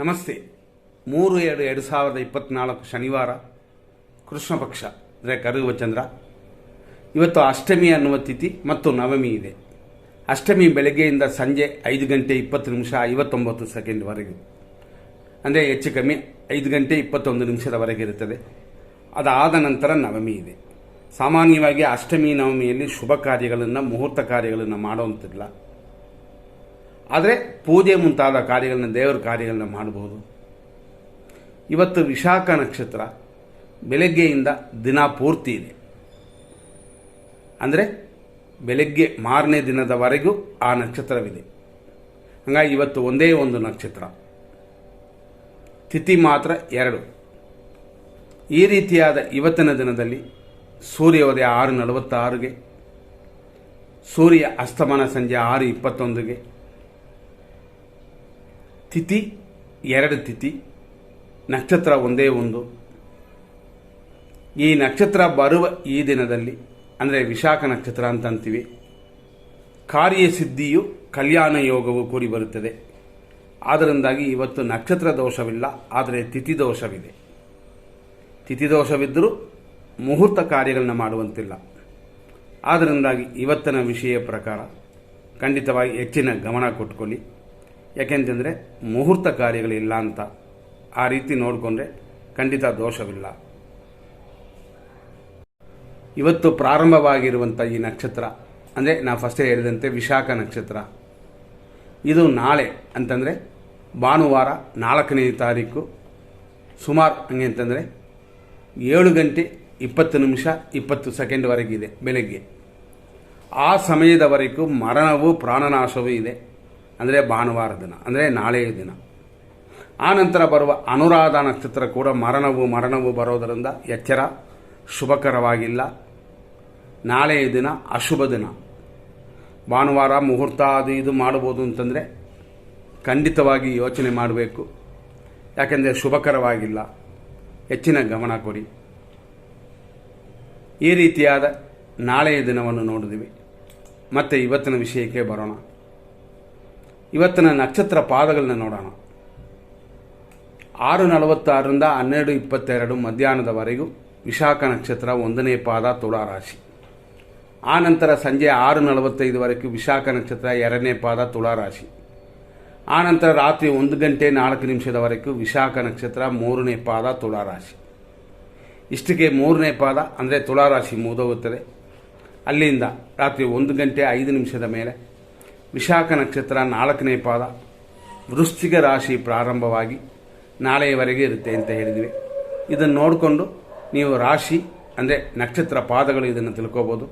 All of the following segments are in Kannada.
ನಮಸ್ತೆ. ಮೂರು ಎರಡು ಎರಡು ಸಾವಿರದ ಇಪ್ಪತ್ತ್ನಾಲ್ಕು ಶನಿವಾರ ಕೃಷ್ಣ ಪಕ್ಷ, ಅಂದರೆ ಕರಗುವ ಚಂದ್ರ. ಇವತ್ತು ಅಷ್ಟಮಿ ಅನ್ನುವ ತಿಥಿ ಮತ್ತು ನವಮಿ ಇದೆ. ಅಷ್ಟಮಿ ಬೆಳಗ್ಗೆಯಿಂದ ಸಂಜೆ ಐದು ಗಂಟೆ ಇಪ್ಪತ್ತು ನಿಮಿಷ ಐವತ್ತೊಂಬತ್ತು ಸೆಕೆಂಡ್ವರೆಗೆ ಅಂದರೆ ಹೆಚ್ಚು ಕಮ್ಮಿ ಐದು ಗಂಟೆ ಇಪ್ಪತ್ತೊಂದು ನಿಮಿಷದವರೆಗೆ ಇರುತ್ತದೆ. ಅದಾದ ನಂತರ ನವಮಿ ಇದೆ. ಸಾಮಾನ್ಯವಾಗಿ ಅಷ್ಟಮಿ, ನವಮಿಯಲ್ಲಿ ಶುಭ ಕಾರ್ಯಗಳನ್ನು, ಮುಹೂರ್ತ ಕಾರ್ಯಗಳನ್ನು ಮಾಡುವಂತಿಲ್ಲ ಆದರೆ ಪೂಜೆ ಮುಂತಾದ ಕಾರ್ಯಗಳನ್ನ ದೇವರ ಕಾರ್ಯಗಳನ್ನ ಮಾಡಬಹುದು. ಇವತ್ತು ವಿಶಾಖ ನಕ್ಷತ್ರ ಬೆಳಗ್ಗೆಯಿಂದ ದಿನ ಪೂರ್ತಿ ಇದೆ. ಅಂದರೆ ಬೆಳಗ್ಗೆ ಮಾರನೇ ದಿನದವರೆಗೂ ಆ ನಕ್ಷತ್ರವಿದೆ. ಹಾಗಾಗಿ ಇವತ್ತು ಒಂದೇ ಒಂದು ನಕ್ಷತ್ರ. ತಿಥಿ ಮಾತ್ರ ಎರಡು. ಈ ರೀತಿಯಾದ ಇವತ್ತಿನ ದಿನದಲ್ಲಿ ಸೂರ್ಯೋದಯ ಆರು ನಲವತ್ತಾರುಗೆ, ಸೂರ್ಯ ಅಸ್ತಮನ ಸಂಜೆ ಆರು ಇಪ್ಪತ್ತೊಂದುಗೆ ತಿಥಿ, ಎರಡು ತಿಥಿ, ನಕ್ಷತ್ರ ಒಂದೇ ಒಂದು. ಈ ನಕ್ಷತ್ರ ಬರುವ ಈ ದಿನದಲ್ಲಿ, ಅಂದರೆ ವಿಶಾಖ ನಕ್ಷತ್ರ ಅಂತ ಅಂತೀವಿ ಕಾರ್ಯಸಿದ್ಧಿಯು ಕಲ್ಯಾಣ ಯೋಗವು ಕೂಡಿ ಬರುತ್ತದೆ. ಆದ್ದರಿಂದಾಗಿ ಇವತ್ತು ನಕ್ಷತ್ರ ದೋಷವಿಲ್ಲ, ಆದರೆ ತಿಥಿ ದೋಷವಿದೆ. ತಿಥಿ ದೋಷವಿದ್ದರೂ ಮುಹೂರ್ತ ಕಾರ್ಯಗಳನ್ನ ಮಾಡುವಂತಿಲ್ಲ. ಆದ್ದರಿಂದಾಗಿ ಇವತ್ತಿನ ವಿಷಯ ಪ್ರಕಾರ ಖಂಡಿತವಾಗಿ ಹೆಚ್ಚಿನ ಗಮನ ಕೊಟ್ಕೊಳ್ಳಿ. ಯಾಕೆಂತಂದರೆ ಮುಹೂರ್ತ ಕಾರ್ಯಗಳಿಲ್ಲ ಅಂತ ಆ ರೀತಿ ನೋಡಿಕೊಂಡ್ರೆ ಖಂಡಿತ ದೋಷವಿಲ್ಲ. ಇವತ್ತು ಪ್ರಾರಂಭವಾಗಿರುವಂಥ ಈ ನಕ್ಷತ್ರ, ಅಂದರೆ ನಾವು ಫಸ್ಟೇ ಹೇಳಿದಂತೆ ವಿಶಾಖ ನಕ್ಷತ್ರ. ಇದು ನಾಳೆ ಅಂತಂದರೆ ಭಾನುವಾರ ನಾಲ್ಕನೇ ತಾರೀಕು ಸುಮಾರು ಹಂಗೆ ಅಂತಂದರೆ ಏಳು ಗಂಟೆ ಇಪ್ಪತ್ತು ನಿಮಿಷ ಇಪ್ಪತ್ತು ಸೆಕೆಂಡ್ವರೆಗಿದೆ ಬೆಳಗ್ಗೆ. ಆ ಸಮಯದವರೆಗೂ ಮರಣವೂ ಪ್ರಾಣನಾಶವೂ ಇದೆ. ಅಂದರೆ ಭಾನುವಾರ ದಿನ, ಅಂದರೆ ನಾಳೆಯ ದಿನ. ಆ ನಂತರ ಬರುವ ಅನುರಾಧ ನಕ್ಷತ್ರ ಕೂಡ ಮರಣವು ಮರಣವು ಬರೋದರಿಂದ ಎಚ್ಚರ, ಶುಭಕರವಾಗಿಲ್ಲ. ನಾಳೆಯ ದಿನ ಅಶುಭ ದಿನ. ಭಾನುವಾರ ಮುಹೂರ್ತ ಅದು ಇದು ಮಾಡ್ಬೋದು ಅಂತಂದರೆ ಖಂಡಿತವಾಗಿ ಯೋಚನೆ ಮಾಡಬೇಕು. ಯಾಕೆಂದರೆ ಶುಭಕರವಾಗಿಲ್ಲ. ಹೆಚ್ಚಿನ ಗಮನ ಕೊಡಿ. ಈ ರೀತಿಯಾದ ನಾಳೆಯ ದಿನವನ್ನು ನೋಡಿದ್ವಿ. ಮತ್ತು ಇವತ್ತಿನ ವಿಷಯಕ್ಕೆ ಬರೋಣ. ಇವತ್ತಿನ ನಕ್ಷತ್ರ ಪಾದಗಳನ್ನ ನೋಡೋಣ. ಆರು ನಲವತ್ತಾರರಿಂದ ಹನ್ನೆರಡು ಇಪ್ಪತ್ತೆರಡು ಮಧ್ಯಾಹ್ನದವರೆಗೂ ವಿಶಾಖ ನಕ್ಷತ್ರ ಒಂದನೇ ಪಾದ ತುಳಾರಾಶಿ ಆ ನಂತರ ಸಂಜೆ ಆರು ನಲವತ್ತೈದುವರೆಗೂ ವಿಶಾಖ ನಕ್ಷತ್ರ ಎರಡನೇ ಪಾದ ತುಳಾರಾಶಿ ಆ ನಂತರ ರಾತ್ರಿ ಒಂದು ಗಂಟೆ ನಾಲ್ಕು ನಿಮಿಷದವರೆಗೂ ವಿಶಾಖ ನಕ್ಷತ್ರ ಮೂರನೇ ಪಾದ ತುಳಾರಾಶಿ ಇಷ್ಟಕ್ಕೆ ಮೂರನೇ ಪಾದ ಅಂದರೆ ತುಳಾರಾಶಿ ಮುದೋಗುತ್ತದೆ ಅಲ್ಲಿಂದ ರಾತ್ರಿ ಒಂದು ಗಂಟೆ ಐದು ನಿಮಿಷದ ಮೇಲೆ ವಿಶಾಖ ನಕ್ಷತ್ರ ನಾಲ್ಕನೇ ಪಾದ, ವೃಶ್ಚಿಕ ರಾಶಿ ಪ್ರಾರಂಭವಾಗಿ ನಾಳೆಯವರೆಗೆ ಇರುತ್ತೆ ಅಂತ ಹೇಳಿದ್ವಿ. ಇದನ್ನು ನೋಡಿಕೊಂಡು ನೀವು ರಾಶಿ, ಅಂದರೆ ನಕ್ಷತ್ರ ಪಾದಗಳು ಇದನ್ನು ತಿಳ್ಕೊಬೋದು.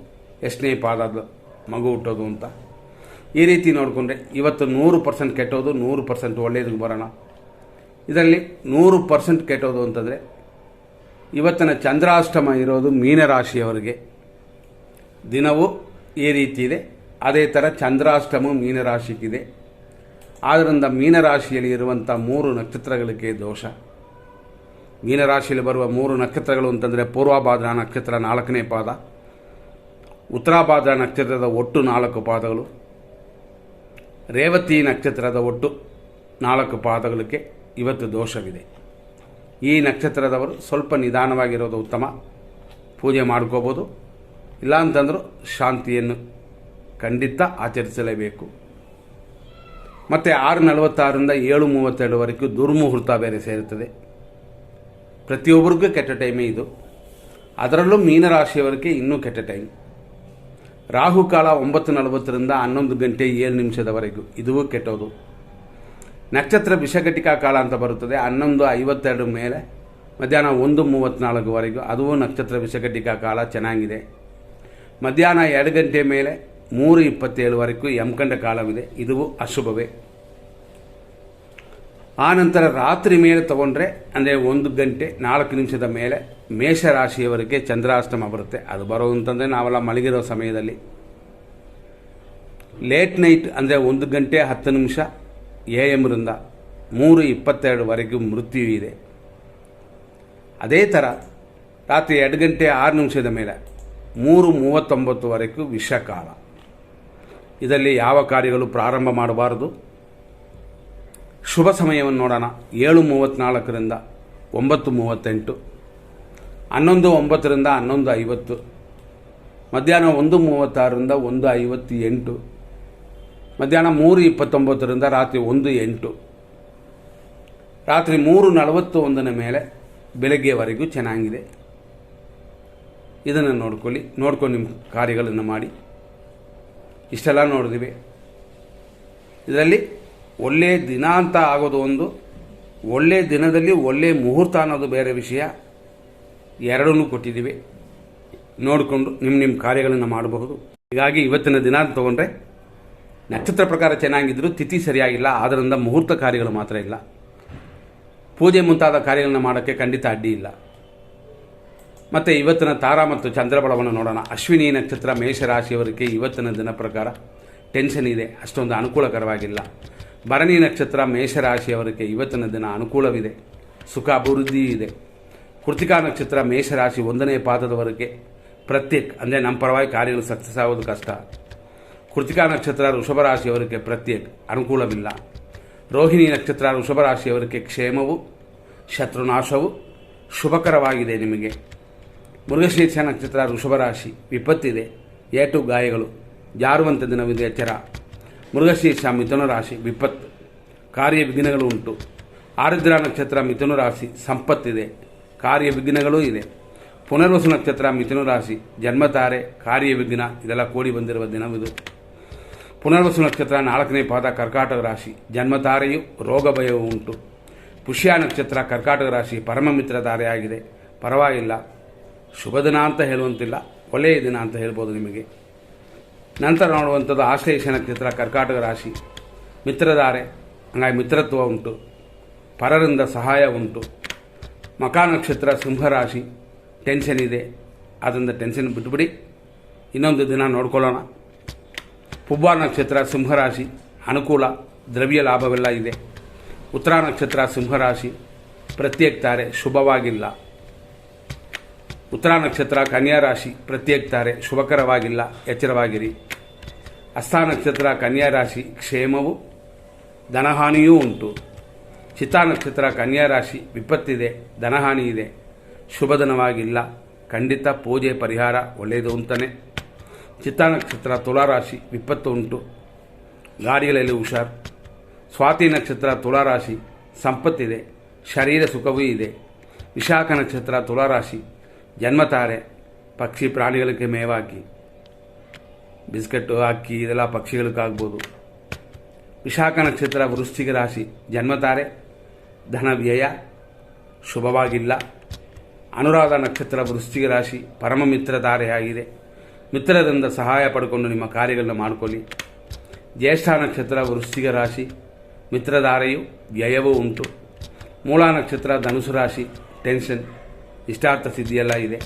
ಎಷ್ಟನೇ ಪಾದದ ಮಗು ಹುಟ್ಟೋದು ಅಂತ. ಈ ರೀತಿ ನೋಡಿಕೊಂಡ್ರೆ ಇವತ್ತು ನೂರು ಪರ್ಸೆಂಟ್ ಕೆಟ್ಟೋದು, ನೂರು ಪರ್ಸೆಂಟ್ ಒಳ್ಳೆಯದಕ್ಕೆ ಬರೋಣ. ಇದರಲ್ಲಿ ನೂರು ಪರ್ಸೆಂಟ್ ಕೆಟ್ಟೋದು ಅಂತಂದರೆ ಇವತ್ತಿನ ಚಂದ್ರಾಷ್ಟಮ ಇರೋದು ಮೀನರಾಶಿಯವರಿಗೆ. ದಿನವೂ ಈ ರೀತಿ ಇದೆ. ಅದೇ ಥರ ಚಂದ್ರಾಷ್ಟಮ ಮೀನರಾಶಿಗಿದೆ. ಆದ್ದರಿಂದ ಮೀನರಾಶಿಯಲ್ಲಿ ಇರುವಂಥ ಮೂರು ನಕ್ಷತ್ರಗಳಿಗೆ ದೋಷ. ಮೀನರಾಶಿಯಲ್ಲಿ ಬರುವ ಮೂರು ನಕ್ಷತ್ರಗಳು ಅಂತಂದರೆ ಪೂರ್ವಭಾದ್ರ ನಕ್ಷತ್ರ ನಾಲ್ಕನೇ ಪಾದ, ಉತ್ತರಾಭಾದ್ರ ನಕ್ಷತ್ರದ ಒಟ್ಟು ನಾಲ್ಕು ಪಾದಗಳು, ರೇವತಿ ನಕ್ಷತ್ರದ ಒಟ್ಟು ನಾಲ್ಕು ಪಾದಗಳಿಗೆ ಇವತ್ತು ದೋಷವಿದೆ. ಈ ನಕ್ಷತ್ರದವರು ಸ್ವಲ್ಪ ನಿಧಾನವಾಗಿರೋದು ಉತ್ತಮ. ಪೂಜೆ ಮಾಡ್ಕೋಬೋದು. ಇಲ್ಲಾಂತಂದರೂ ಶಾಂತಿಯನ್ನು ಖಂಡಿತ ಆಚರಿಸಲೇಬೇಕು. ಮತ್ತು ಆರು ನಲವತ್ತಾರರಿಂದ ಏಳು ಮೂವತ್ತೆರಡುವರೆಗೂ ದುರ್ಮುಹೂರ್ತ ಬೇರೆ ಸೇರುತ್ತದೆ. ಪ್ರತಿಯೊಬ್ಬರಿಗೂ ಕೆಟ್ಟ ಟೈಮೇ ಇದು. ಅದರಲ್ಲೂ ಮೀನರಾಶಿಯವರಿಗೆ ಇನ್ನೂ ಕೆಟ್ಟ ಟೈಮ್ ರಾಹುಕಾಲ ಒಂಬತ್ತು ನಲವತ್ತರಿಂದ ಹನ್ನೊಂದು ಗಂಟೆ ಏಳು ನಿಮಿಷದವರೆಗೂ. ಇದೂ ಕೆಟ್ಟೋದು. ನಕ್ಷತ್ರ ವಿಷಘಟಿಕಾ ಕಾಲ ಅಂತ ಬರುತ್ತದೆ. ಹನ್ನೊಂದು ಐವತ್ತೆರಡು ಮೇಲೆ ಮಧ್ಯಾಹ್ನ ಒಂದು ಮೂವತ್ತ್ನಾಲ್ಕುವರೆಗೂ ಅದೂ ನಕ್ಷತ್ರ ವಿಷಘಟಿಕಾ ಕಾಲ ಚೆನ್ನಾಗಿದೆ. ಮಧ್ಯಾಹ್ನ ಎರಡು ಗಂಟೆ ಮೇಲೆ ಮೂರು ಇಪ್ಪತ್ತೇಳುವರೆಗೂ ಯಮಕಂಡ ಕಾಲವಿದೆ. ಇದು ಅಶುಭವೇ. ಆ ನಂತರ ರಾತ್ರಿ ಮೇಲೆ ತಗೊಂಡ್ರೆ, ಅಂದರೆ ಒಂದು ಗಂಟೆ, ನಾಲ್ಕು ನಿಮಿಷದ ಮೇಲೆ ಮೇಷರಾಶಿಯವರಿಗೆ ಚಂದ್ರಾಷ್ಟಮ ಬರುತ್ತೆ. ಅದು ಬರೋದಂತಂದರೆ ನಾವೆಲ್ಲ ಮಲಗಿರೋ ಸಮಯದಲ್ಲಿ. ಲೇಟ್ ನೈಟ್, ಅಂದರೆ ಒಂದು ಗಂಟೆ ಹತ್ತು ನಿಮಿಷ ಎ ಎಮ್ರಿಂದ ಮೂರು ಇಪ್ಪತ್ತೆರಡುವರೆಗೂ ಮೃತ್ಯು ಇದೆ. ಅದೇ ಥರ ರಾತ್ರಿ ಎರಡು ಗಂಟೆ ಆರು ನಿಮಿಷದ ಮೇಲೆ ಮೂರು ಮೂವತ್ತೊಂಬತ್ತುವರೆಗೂ ವಿಷಕಾಲ. ಇದರಲ್ಲಿ ಯಾವ ಕಾರ್ಯಗಳು ಪ್ರಾರಂಭ ಮಾಡಬಾರದು? ಶುಭ ಸಮಯವನ್ನು ನೋಡೋಣ. ಏಳು ಮೂವತ್ತ್ನಾಲ್ಕರಿಂದ ಒಂಬತ್ತು ಮೂವತ್ತೆಂಟು, ಹನ್ನೊಂದು ಒಂಬತ್ತರಿಂದ ಹನ್ನೊಂದು ಐವತ್ತು, ಮಧ್ಯಾಹ್ನ ಒಂದು ಮೂವತ್ತಾರರಿಂದ ಒಂದು ಐವತ್ತು ಎಂಟು ಮಧ್ಯಾಹ್ನ ಮೂರು ಇಪ್ಪತ್ತೊಂಬತ್ತರಿಂದ ರಾತ್ರಿ ಒಂದು ಎಂಟು. ರಾತ್ರಿ ಮೂರು ನಲವತ್ತು ಒಂದನ ಮೇಲೆ ಬೆಳಗ್ಗೆವರೆಗೂ ಚೆನ್ನಾಗಿದೆ. ಇದನ್ನು ನೋಡ್ಕೊಳ್ಳಿ, ನೋಡ್ಕೊಂಡು ನಿಮ್ಮ ಕಾರ್ಯಗಳನ್ನು ಮಾಡಿ. ಇಷ್ಟೆಲ್ಲ ನೋಡಿದ್ವಿ. ಇದರಲ್ಲಿ ಒಳ್ಳೆಯ ದಿನ ಅಂತ ಆಗೋದು ಒಂದು ಒಳ್ಳೆಯ ದಿನದಲ್ಲಿ ಒಳ್ಳೆಯ ಮುಹೂರ್ತ ಅನ್ನೋದು ಬೇರೆ ವಿಷಯ. ಎರಡನ್ನೂ ಕೊಟ್ಟಿದ್ದೀವಿ. ನೋಡಿಕೊಂಡು ನಿಮ್ಮ ನಿಮ್ಮ ಕಾರ್ಯಗಳನ್ನು ಮಾಡಬಹುದು. ಹೀಗಾಗಿ ಇವತ್ತಿನ ದಿನ ಅಂತ ತೊಗೊಂಡ್ರೆ, ನಕ್ಷತ್ರ ಪ್ರಕಾರ ಚೆನ್ನಾಗಿದ್ದರೂ ತಿಥಿ ಸರಿಯಾಗಿಲ್ಲ ಆದ್ದರಿಂದ ಮುಹೂರ್ತ ಕಾರ್ಯಗಳು ಮಾತ್ರ ಇಲ್ಲ. ಪೂಜೆ ಮುಂತಾದ ಕಾರ್ಯಗಳನ್ನ ಮಾಡೋಕ್ಕೆ ಖಂಡಿತ ಅಡ್ಡಿ ಇಲ್ಲ. ಮತ್ತು ಇವತ್ತಿನ ತಾರಾ ಮತ್ತು ಚಂದ್ರಬಳವನ್ನು ನೋಡೋಣ. ಅಶ್ವಿನಿ ನಕ್ಷತ್ರ ಮೇಷರಾಶಿಯವರಿಗೆ ಇವತ್ತಿನ ದಿನ ಪ್ರಕಾರ ಟೆನ್ಷನ್ ಇದೆ. ಅಷ್ಟೊಂದು ಅನುಕೂಲಕರವಾಗಿಲ್ಲ. ಭರಣಿ ನಕ್ಷತ್ರ ಮೇಷರಾಶಿಯವರಿಗೆ ಇವತ್ತಿನ ದಿನ ಅನುಕೂಲವಿದೆ. ಸುಖ, ಅಭಿವೃದ್ಧಿ ಇದೆ. ಕೃತಿಕಾ ನಕ್ಷತ್ರ ಮೇಷರಾಶಿ ಒಂದನೇ ಪಾದದವರೆಗೆ ಪ್ರತ್ಯೇಕ, ಅಂದರೆ ನಮ್ಮ ಪರವಾಗಿ ಕಾರ್ಯಗಳು ಸಕ್ಸಸ್ ಆಗೋದು ಕಷ್ಟ. ಕೃತಿಕಾ ನಕ್ಷತ್ರ ಋಷಭ ರಾಶಿಯವರಿಗೆ ಪ್ರತ್ಯೇಕ, ಅನುಕೂಲವಿಲ್ಲ. ರೋಹಿಣಿ ನಕ್ಷತ್ರ ಋಷಭ ರಾಶಿಯವರಿಗೆ ಕ್ಷೇಮವು, ಶತ್ರುನಾಶವು ಶುಭಕರವಾಗಿದೆ ನಿಮಗೆ. ಮೃಗಶೀರ್ಷ ನಕ್ಷತ್ರ ವೃಷಭ ರಾಶಿ ವಿಪತ್ತಿದೆ ಏಟು ಗಾಯಗಳು ಜಾರುವಂಥ ದಿನವಿದೆ ಎಚ್ಚರ. ಮೃಗಶೀರ್ಷ ಮಿಥುನ ರಾಶಿ ವಿಪತ್ತು. ಕಾರ್ಯ ವಿಘ್ನಗಳು ಉಂಟು. ಆರುದ್ರ ನಕ್ಷತ್ರ ಮಿಥುನ ರಾಶಿ ಸಂಪತ್ತಿದೆ. ಕಾರ್ಯ ವಿಘ್ನಗಳೂ ಇದೆ. ಪುನರ್ವಸು ನಕ್ಷತ್ರ ಮಿಥುನ ರಾಶಿ ಜನ್ಮತಾರೆ. ಕಾರ್ಯ ವಿಘ್ನ ಇದೆಲ್ಲ ಕೂಡಿ ಬಂದಿರುವ ದಿನವಿದು. ಪುನರ್ವಸು ನಕ್ಷತ್ರ ನಾಲ್ಕನೇ ಪಾದ ಕರ್ಕಾಟಕ ರಾಶಿ ಜನ್ಮತಾರೆಯು ರೋಗ ಭಯವು ಉಂಟು. ಪುಷ್ಯ ನಕ್ಷತ್ರ ಕರ್ಕಾಟಕ ರಾಶಿ ಪರಮ ಮಿತ್ರ ತಾರೆಯಾಗಿದೆ ಪರವಾಗಿಲ್ಲ. ಶುಭ ದಿನ ಅಂತ ಹೇಳುವಂತಿಲ್ಲ, ಒಳ್ಳೆಯ ದಿನ ಅಂತ ಹೇಳ್ಬೋದು ನಿಮಗೆ. ನಂತರ ನೋಡುವಂಥದ್ದು ಆಶ್ಲೇಷ ನಕ್ಷತ್ರ ಕರ್ಕಾಟಕ ರಾಶಿ. ಮಿತ್ರಧಾರೆ, ಹಂಗಾಗಿ ಮಿತ್ರತ್ವ ಉಂಟು, ಪರರಿಂದ ಸಹಾಯ ಉಂಟು. ಮಕಾ ನಕ್ಷತ್ರ ಸಿಂಹರಾಶಿ ಟೆನ್ಷನ್ ಇದೆ. ಆದ್ದರಿಂದ ಟೆನ್ಷನ್ ಬಿಟ್ಬಿಡಿ. ಇನ್ನೊಂದು ದಿನ ನೋಡ್ಕೊಳ್ಳೋಣ. ಪುಬ್ಬ ನಕ್ಷತ್ರ ಸಿಂಹರಾಶಿ ಅನುಕೂಲ, ದ್ರವ್ಯ ಲಾಭವೆಲ್ಲ ಇದೆ. ಉತ್ತರ ನಕ್ಷತ್ರ ಸಿಂಹರಾಶಿ ಪ್ರತ್ಯೇಕ ತಾರೆ ಶುಭವಾಗಿಲ್ಲ. ಉತ್ತರ ನಕ್ಷತ್ರ, ಕನ್ಯಾ ರಾಶಿ ಪ್ರತ್ಯೇಕತಾರೆ. ಶುಭಕರವಾಗಿಲ್ಲ, ಎಚ್ಚರವಾಗಿರಿ. ಹಸ್ತ ನಕ್ಷತ್ರ, ಕನ್ಯಾ ರಾಶಿ ಕ್ಷೇಮವು, ಧನಹಾನಿಯೂ ಉಂಟು. ಚಿತಾ ನಕ್ಷತ್ರ, ಕನ್ಯಾ ರಾಶಿ ವಿಪತ್ತಿದೆ, ಧನಹಾನಿ ಇದೆ. ಶುಭಧನವಾಗಿಲ್ಲ ಖಂಡಿತ ಪೂಜೆ, ಪರಿಹಾರ ಒಳ್ಳೆಯದು ಅಂತಾನೆ. ಚಿತ್ತಾ ನಕ್ಷತ್ರ ತುಲಾರಾಶಿ ವಿಪತ್ತು ಉಂಟು. ಗಾಡಿಗಳಲ್ಲಿ ಹುಷಾರ್. ಸ್ವಾತಿ ನಕ್ಷತ್ರ ತುಲಾರಾಶಿ ಸಂಪತ್ತಿದೆ, ಶರೀರ ಸುಖವೂ ಇದೆ. ವಿಶಾಖ ನಕ್ಷತ್ರ ತುಲಾರಾಶಿ ಜನ್ಮತಾರೆ ಪಕ್ಷಿ ಪ್ರಾಣಿಗಳಿಗೆ ಮೇವಾಕಿ ಬಿಸ್ಕೆಟ್ಟು ಅಕ್ಕಿ, ಇದೆಲ್ಲ ಪಕ್ಷಿಗಳಿಗಾಗ್ಬೋದು. ವಿಶಾಖ ನಕ್ಷತ್ರ ವೃಶ್ಚಿಕ ರಾಶಿ. ಜನ್ಮತಾರೆ, ಧನ ವ್ಯಯ, ಶುಭವಾಗಿಲ್ಲ. ಅನುರಾಧ ನಕ್ಷತ್ರ ವೃಶ್ಚಿಕ ರಾಶಿ. ಪರಮ ಮಿತ್ರ ತಾರೆಯಾಗಿದೆ. ಮಿತ್ರರಿಂದ ಸಹಾಯ ಪಡ್ಕೊಂಡು ನಿಮ್ಮ ಕಾರ್ಯಗಳನ್ನ ಮಾಡಿಕೊಳ್ಳಿ. ಜ್ಯೇಷ್ಠ ನಕ್ಷತ್ರ ವೃಶ್ಚಿಕ ರಾಶಿ. ಮಿತ್ರಧಾರೆಯು ವ್ಯಯವೂ ಉಂಟು. ಮೂಲ ನಕ್ಷತ್ರ ಧನುಸು ರಾಶಿ. ಟೆನ್ಷನ್. ಇಷ್ಟಾರ್ಥ ಸಿದ್ಧಿಯೆಲ್ಲ ಇದೆ.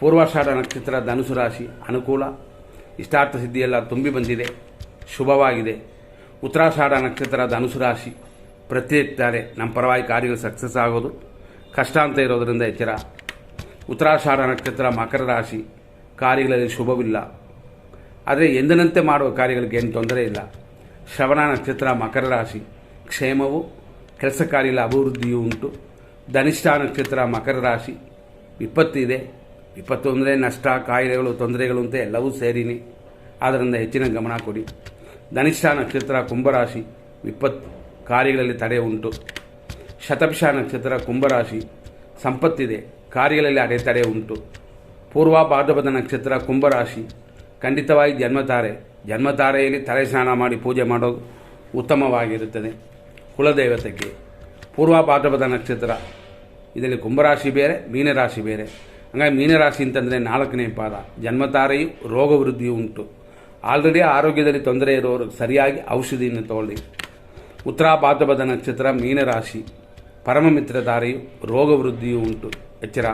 ಪೂರ್ವಾಷಾಢ ನಕ್ಷತ್ರ ಧನುಸು ರಾಶಿ ಅನುಕೂಲ. ಇಷ್ಟಾರ್ಥ ಸಿದ್ಧಿಯೆಲ್ಲ ತುಂಬಿ ಬಂದಿದೆ. ಶುಭವಾಗಿದೆ. ಉತ್ತರಾಷಾಢ ನಕ್ಷತ್ರ ಧನುಸು ರಾಶಿ ಪ್ರತಿಯಾರೆ ನಮ್ಮ ಪರವಾಗಿ ಕಾರ್ಯಗಳು ಸಕ್ಸಸ್ ಆಗೋದು. ಕಷ್ಟ ಅಂತ ಇರೋದರಿಂದ ಎಚ್ಚರ. ಉತ್ತರಾಷಾಢ ನಕ್ಷತ್ರ ಮಕರ ರಾಶಿ ಕಾರ್ಯಗಳಲ್ಲಿ ಶುಭವಿಲ್ಲ. ಆದರೆ ಎಂದಿನಂತೆ ಮಾಡುವ ಕಾರ್ಯಗಳಿಗೆ ಏನು ತೊಂದರೆ ಇಲ್ಲ. ಶ್ರವಣ ನಕ್ಷತ್ರ ಮಕರ ರಾಶಿ ಕ್ಷೇಮವು, ಕೆಲಸ ಕಾರ್ಯಗಳ ಅಭಿವೃದ್ಧಿಯೂ ಉಂಟು. ಧನಿಷ್ಠ ನಕ್ಷತ್ರ ಮಕರ ರಾಶಿ. ವಿಪತ್ತಿದೆ ವಿಪತ್ತು ಅಂದರೆ ನಷ್ಟ, ಕಾಯಿಲೆಗಳು, ತೊಂದರೆಗಳು ಅಂತ ಎಲ್ಲವೂ ಸೇರಿನಿ. ಆದ್ದರಿಂದ ಹೆಚ್ಚಿನ ಗಮನ ಕೊಡಿ. ಧನಿಷ್ಠ ನಕ್ಷತ್ರ ಕುಂಭರಾಶಿ ವಿಪತ್ತು ಕಾರ್ಯಗಳಲ್ಲಿ ತಡೆ ಉಂಟು. ಶತಭಿಷ ನಕ್ಷತ್ರ ಕುಂಭರಾಶಿ ಸಂಪತ್ತಿದೆ. ಕಾರ್ಯಗಳಲ್ಲಿ ಅಡೆತಡೆ ಉಂಟು. ಪೂರ್ವ ನಕ್ಷತ್ರ ಕುಂಭರಾಶಿ ಖಂಡಿತವಾಗಿ ಜನ್ಮತಾರೆ ಜನ್ಮತಾರೆಯಲ್ಲಿ ತಲೆ ಸ್ನಾನ ಮಾಡಿ ಪೂಜೆ ಮಾಡೋದು ಉತ್ತಮವಾಗಿರುತ್ತದೆ. ಕುಲದೇವತೆಗೆ. ಪೂರ್ವ ಭಾದ್ರಪದ ನಕ್ಷತ್ರ. ಇದರಲ್ಲಿ ಕುಂಭರಾಶಿ ಬೇರೆ, ಮೀನರಾಶಿ ಬೇರೆ. ಹಂಗಾಗಿ ಮೀನರಾಶಿ ಅಂತಂದರೆ ನಾಲ್ಕನೇ ಪಾದ. ಜನ್ಮತಾರೆಯು ರೋಗ ವೃದ್ಧಿಯು ಉಂಟು. ಆಲ್ರೆಡಿ ಆರೋಗ್ಯದಲ್ಲಿ ತೊಂದರೆ ಇರೋರು ಸರಿಯಾಗಿ ಔಷಧಿಯನ್ನು ತಗೊಳ್ಳಿ. ಉತ್ತರ ಭಾದ್ರಪದ ನಕ್ಷತ್ರ ಮೀನರಾಶಿ. ಪರಮ ಮಿತ್ರಧಾರೆಯು ರೋಗ ವೃದ್ಧಿಯು ಉಂಟು. ಎಚ್ಚರ.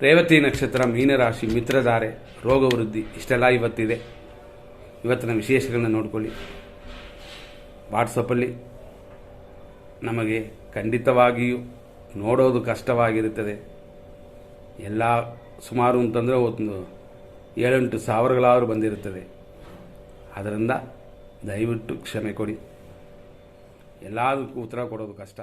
ರೇವತಿ ನಕ್ಷತ್ರ ಮೀನರಾಶಿ ಮಿತ್ರಧಾರೆ ರೋಗ ವೃದ್ಧಿ ಇಷ್ಟೆಲ್ಲ ಇವತ್ತಿದೆ. ಇವತ್ತಿನ ವಿಶೇಷಗಳನ್ನ ನೋಡ್ಕೊಳ್ಳಿ. ವಾಟ್ಸಪ್ಪಲ್ಲಿ ನಮಗೆ ಖಂಡಿತವಾಗಿಯೂ ನೋಡೋದು ಕಷ್ಟವಾಗಿರುತ್ತದೆ. ಎಲ್ಲ ಸುಮಾರು ಅಂತಂದರೆ ಒಂದು ಏಳೆಂಟು ಸಾವಿರಗಳಾದರೂ ಬಂದಿರುತ್ತದೆ. ಅದರಿಂದ ದಯವಿಟ್ಟು ಕ್ಷಮೆ ಕೊಡಿ. ಎಲ್ಲದಕ್ಕೂ ಉತ್ತರ ಕೊಡೋದು ಕಷ್ಟ.